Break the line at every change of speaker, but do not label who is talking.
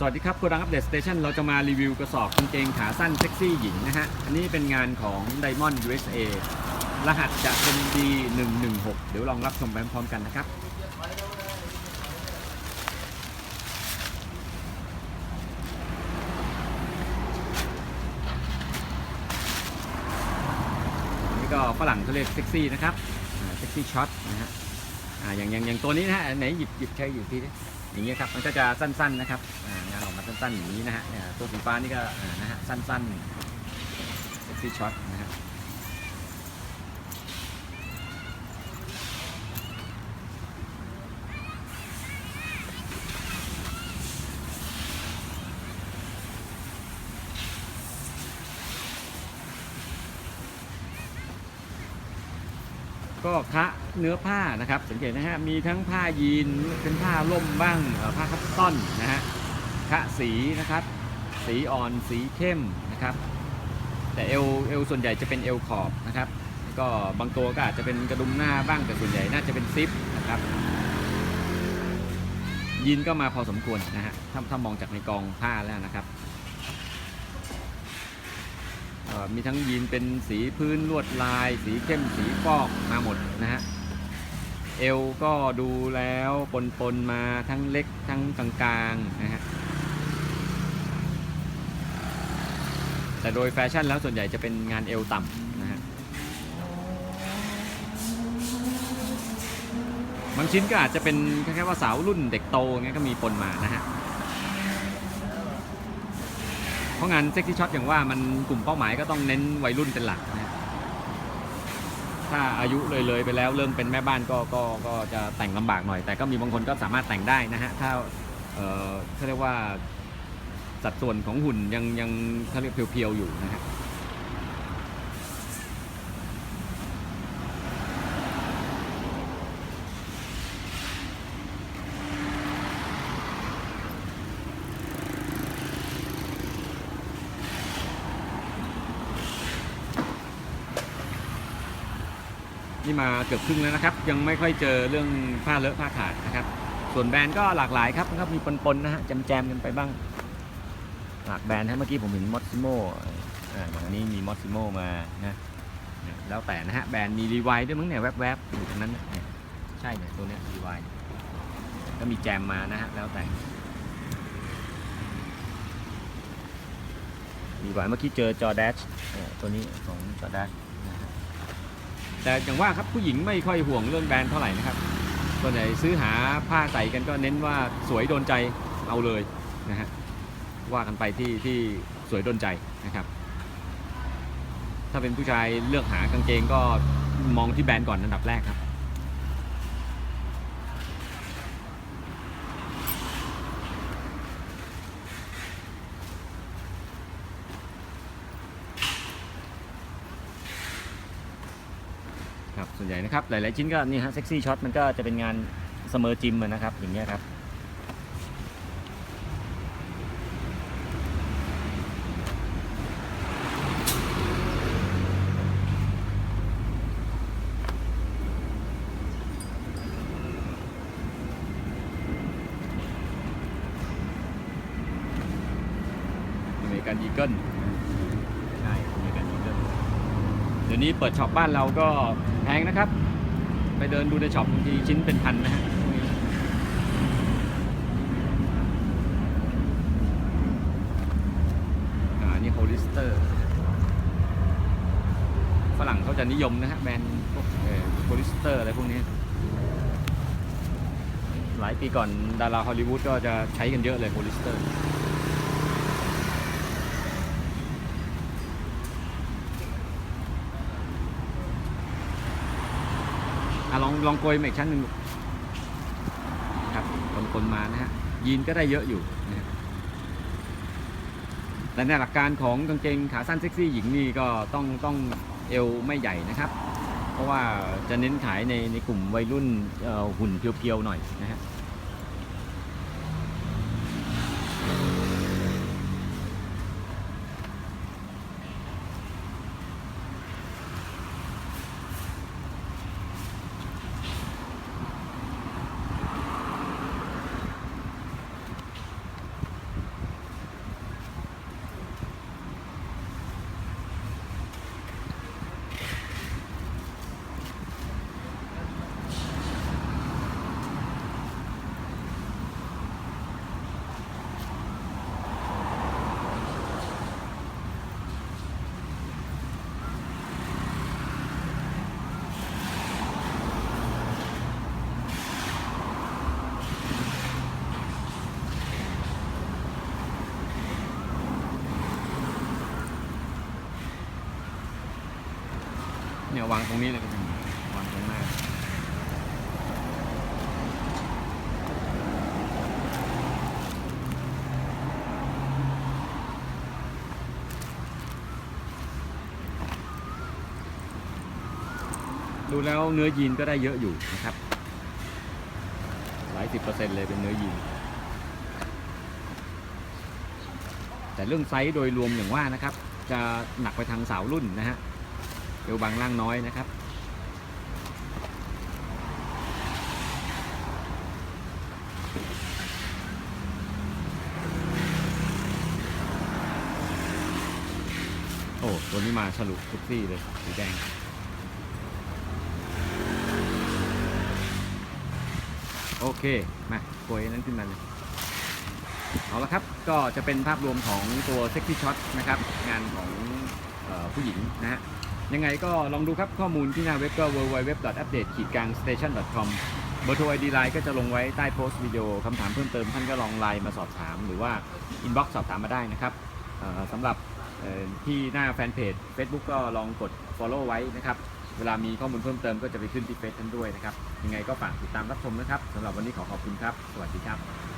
สวัสดีครับโกดังอัปเดตสเตชันเราจะมารีวิวกระสอบกางเกงขาสั้นเซ็กซี่หญิงนะฮะ อันนี้เป็นงานของ Diamond USA รหัสจะเป็น D116 เดี๋ยวลองรับชมไปพร้อมๆกันนะครับอันนี้ก็ฝรั่งเขาเรียกเซ็กซี่นะครับ เซ็กซี่ช็อตนะฮะ อ่าอย่างอย่างอย่างตัวนี้นะฮะ ไหนหยิบหยิบใช้อยู่ที่ดิ อย่างเงี้ยครับมันก็จะสั้นๆนะครับงานออกมาสั้นๆอย่างนี้นะฮะตัวสีฟ้านี่ก็นะฮะสั้นๆเซ็กซี่ช็อตนะ ก็คะเนื้อผ้านะครับ สังเกตนะฮะมีทั้งผ้ายีนเป็นผ้าล่มบ้างผ้าคัตตอนนะฮะคะสีนะครับ สีอ่อนสีเข้มนะครับ แต่เอวเอวส่วนใหญ่จะเป็นเอวขอบนะครับก็บางตัวก็อาจจะเป็นกระดุมหน้าบ้างแต่ส่วนใหญ่น่าจะเป็นซิปนะครับยีนก็มาพอสมควรนะฮะถ้าถ้ามองจากในกองผ้าแล้วนะครับ มีทั้งยีนเป็นสีพื้นลวดลาย สีเข้มสีฟอกมาหมดนะฮะเอวก็ดูแล้วปนปนมาทั้งเล็กทั้งกลางๆนะฮะแต่โดยแฟชั่นแล้วส่วนใหญ่จะเป็นงานเอวต่ำนะฮะบางชิ้นก็อาจจะเป็นแคล้ายๆว่าสาวรุ่นเด็กโตเงี้ยก็มีปนมานะฮะ เพราะงานเซ็กซี่ช็อตอย่างว่ามันกลุ่มเป้าหมายก็ต้องเน้นวัยรุ่นเป็นหลักนะฮะถ้าอายุเลยเลยๆไปแล้วเริ่มเป็นแม่บ้านก็ก็ก็จะแต่งลำบากหน่อย แต่ก็มีบางคนก็สามารถแต่งได้นะฮะถ้าเอ่อเขาเรียกว่าสัดส่วนของหุ่นยังยังเขาเรียกเพียวๆอยู่นะฮะ นี่มาเกือบครึ่งแล้วนะครับ ยังไม่ค่อยเจอเรื่องผ้าเลอะผ้าขาดนะครับ ส่วนแบรนด์ก็หลากหลายครับนะครับมีปนๆนะฮะแจมๆกันไปบ้าง หลากแบรนด์นะเมื่อกี้ผมเห็นมอสซิโมอ่าอย่างอันนี้มีมอสซิโมมานะแล้วแต่นะฮะแบรนด์มีรีไวด้วยมั้งเนี่ยแวบๆอยู่ตรงนั้นเนี่ยใช่เนี่ยตัวเนี้ยรีไวก็มีแจมมานะฮะแล้วแต่รีไวเมื่อกี้เจอจอแดชตัวนี้ของจอแดช แต่อย่างว่าครับผู้หญิงไม่ค่อยห่วงเรื่องแบรนด์เท่าไหร่นะครับส่วนใหญ่ซื้อหาผ้าใส่กันก็เน้นว่าสวยโดนใจเอาเลยนะฮะว่ากันไปที่ที่สวยโดนใจนะครับ ถ้าเป็นผู้ชายเลือกหากางเกงก็มองที่แบรนด์ก่อนอันดับแรกครับ วนใหญ่นะครับ หลาย ๆ ชิ้นก็นี่ฮะเซ็กซี่ช็อตมันก็จะเป็นงานเสมอจิมนะครับ อย่างเงี้ยครับมริกันอีเกิลใช่อเมริกันอีเกิลเดี๋ยวนี้เปิดช็อปบ้านเราก็แพงนะครับ ไปเดินดูในช็อปบางทีชิ้นเป็นพันนะฮะอ่านี่โฮลิสเตอร์ฝรั่งเขาจะนิยมนะฮะแบรนด์พวกโฮลิสเตอร์อะไรพวกนี้ หลายปีก่อนดาราฮอลลีวูดก็จะใช้กันเยอะเลยโฮลิสเตอร์ อะลองลองโกยมาอีกชั้นหนึ่งครับคนคนมานะฮะยีนก็ได้เยอะอยู่นะฮะแต่ในหลักการของกางเกงขาสั้นเซ็กซี่หญิงนี่ก็ต้องต้องเอวไม่ใหญ่นะครับ เพราะว่าจะเน้นขายในในกลุ่มวัยรุ่นหุ่นเพียวๆหน่อยนะฮะ เนี่ยวางตรงนี้เลยก็ได้วางตรงหน้าดูแล้วเนื้อยีนก็ได้เยอะอยู่นะครับ หลายสิบเปอร์เซ็นต์เลยเป็นเนื้อยีน แต่เรื่องไซส์โดยรวมอย่างว่านะครับ จะหนักไปทางสาวรุ่นนะฮะ เอวบางล่างน้อยนะครับ โอ้ตัวนี้มาฉลุทุกซี่เลยสีแดงโอเค มาโกยนั้นขึ้นมาเลยเอาละครับ ก็จะเป็นภาพรวมของตัว Sexy Shot นะครับ งานของออผู้หญิงนะฮะ ยังไงก็ลองดูครับข้อมูลที่หน้าเว็บก็ www.update ขีดกลาง station.com เบอร์โทร ID Line ก็จะลงไว้ใต้โพสต์วิดีโอคำถามเพิ่มเติมท่านก็ลองไลน์มาสอบถาม หรือว่า inbox สอบถามมาได้นะครับสำหรับที่หน้าแฟนเพจ Facebook ก็ลองกด follow ไว้นะครับเวลามีข้อมูลเพิ่มเติมก็จะไปขึ้นที่เฟซท่านด้วยนะครับ ยังไงก็ฝากติดตามรับชมนะครับสำหรับวันนี้ขอขอบคุณครับ สวัสดีครับ